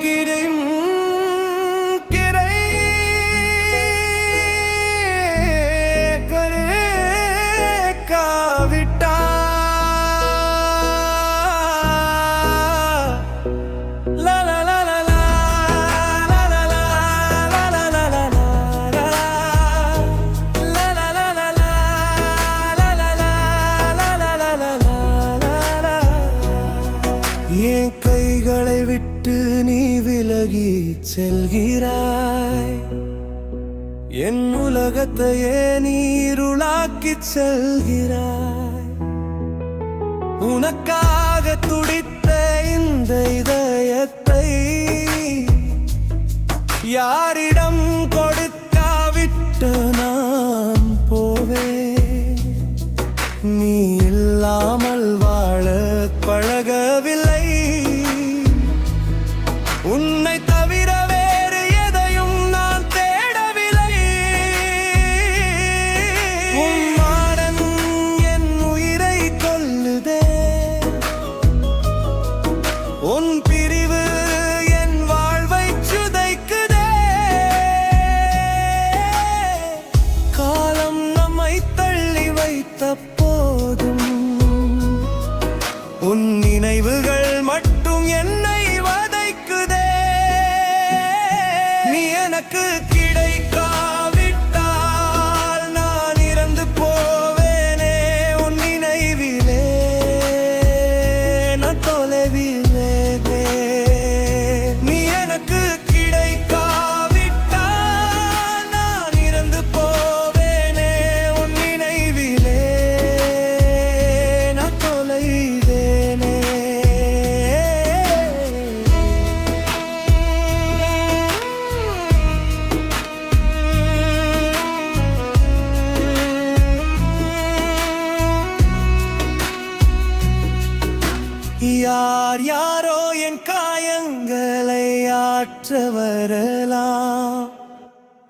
make it வழிகளை விட்டு நீ விலகி செல்கிறாய். என் உலகத்தையே நீருளாக்கி செல்கிறாய். உனக்காக துடித்த இந்த இதயத்தை யார் உன்னை தவிர வேறு எதையும் நான் தேடவில்லை. மாடன் என் உயிரை கொல்லுதே. உன் பிரிவு என் வாழ்வை சுதைக்குதே. காலம் நம்மை தள்ளி வைத்த போதும் உன் நினைவுகள் எனக்கு யார் யாரோ என் காயங்களை ஆற்ற வரலாம்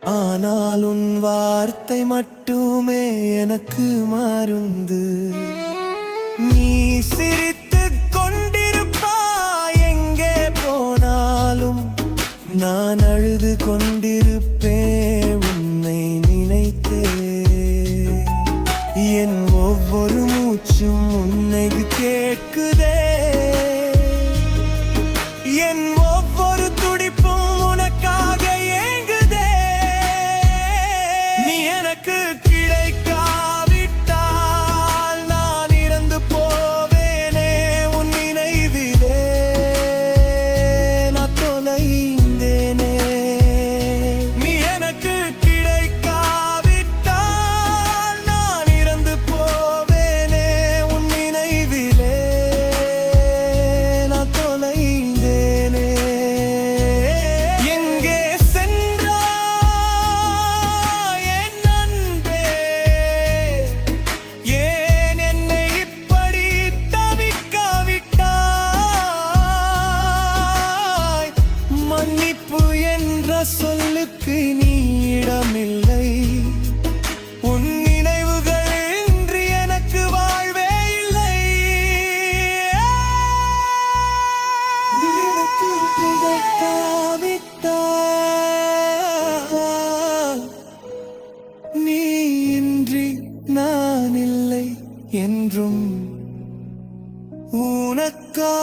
ஆனால் உன் வார்த்தை மட்டுமே எனக்கு மருந்து. நீ சிரித்து கொண்டிருப்பாய் எங்கே போனாலும். நான் அழுது கொண்டிருப்பேன் உன்னை நினைத்தே. என் ஒவ்வொரு மூச்சும் உன்னை கேட்குதே. என் என்ற சொல்லுக்கு நீ இடமில்லை. உன் நினைவுகள் இன்றி எனக்கு வாழ்வே இல்லை. நீ இன்றி நான் இல்லை என்றும் உனக்கா